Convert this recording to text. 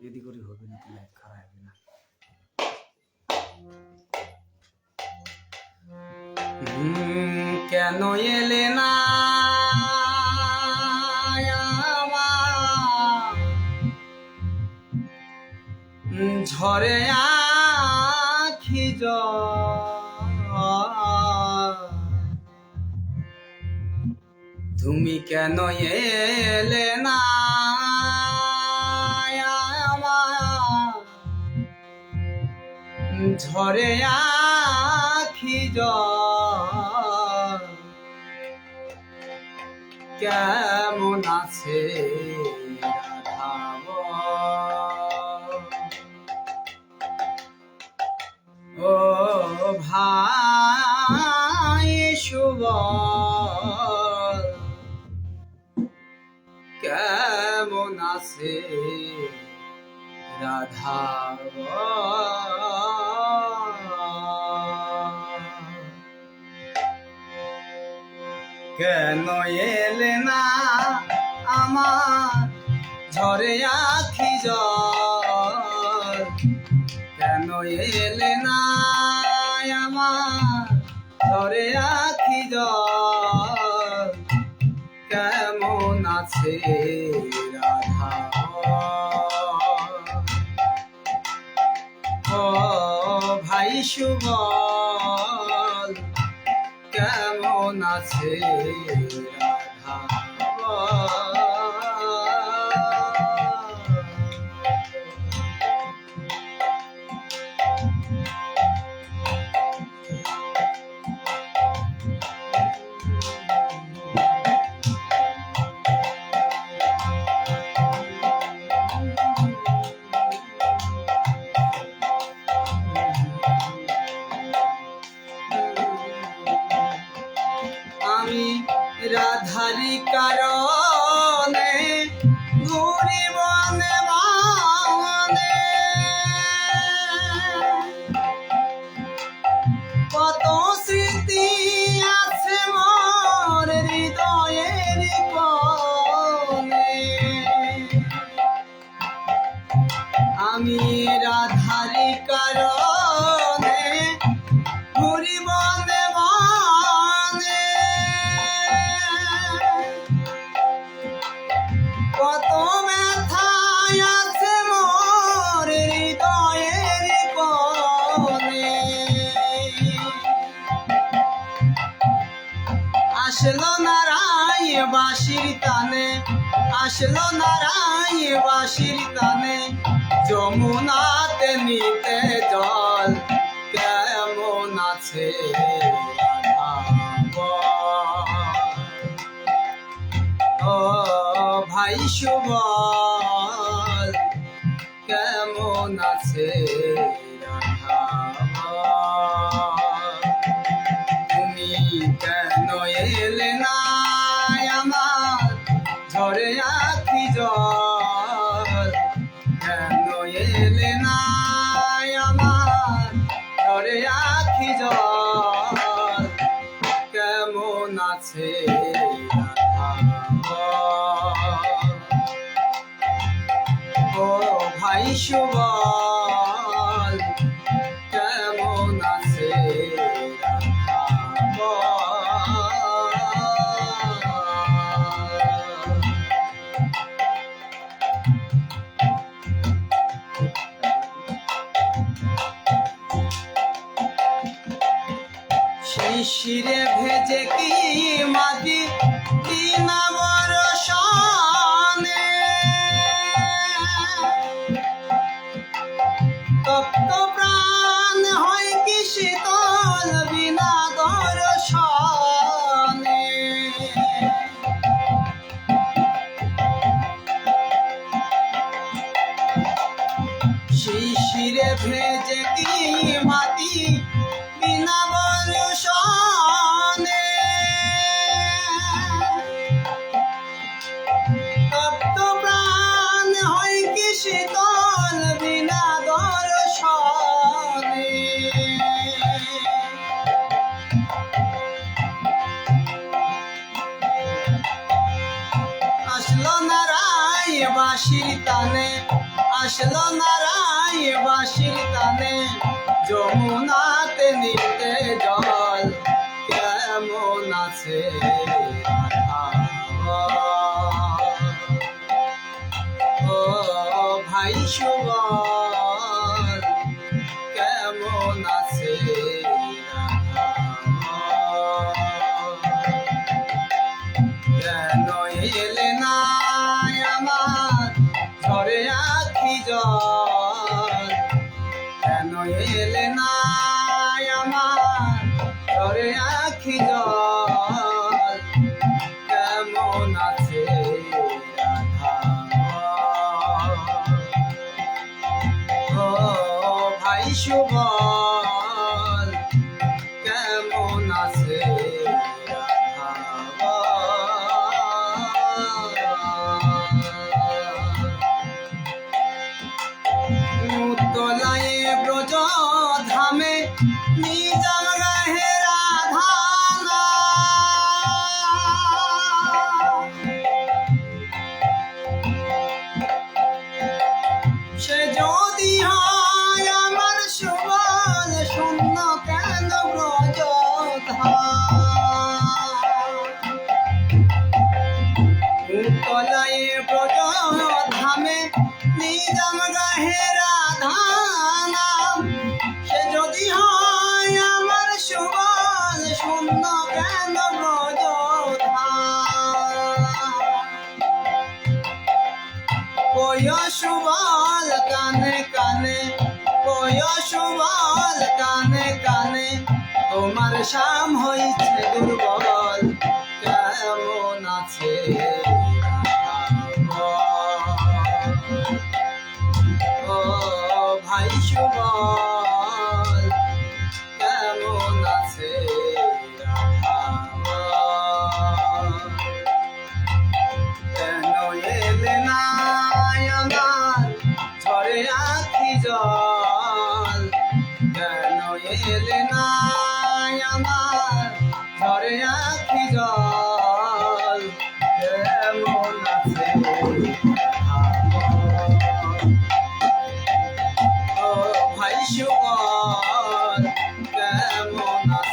যদি করে হবে না তাহলে খারাপ হবে না কেন এলে না ঝরে আখি। তুমি কেন এলে না ঝরে আখি। কেমন আছে ও ভাই শুভ কেমন আছে রাধাব কেন এলে না আমার ঝরে আখি জল কেন এলে না আমার ঝরে আখি জল কেমন আছে রাধা? ও ভাই সুবল আছে। আমি রাধারি কারণে ঘুরি বনে বনে কত ব্যথায় আছে মোর হৃদয়ের কোণে। আসলো নারাই বাসির টানে, আসলো নারাই বাসির টানে যমুনাতে নিতে জল, কেমন আছে ও ভাই সুবল, কেমন আছে তুমি কেন এলে না আমার ঝরে আখি জল? শিশিরে ভেজে কি আসলো নারায় বাসির তানে আসলো নারাই বাসির তানে যমুনাতে নিতে জল কেমন আছে? ও ভাই সুবল ভাই সুবল সুবল শূন্য সুবল কানে কানে কানে হইছে দুর্বল কেমন আছে ভাই সুবল কেমন আছে আমার ঘরে আখি জল। কেমন আছে কেমন আছে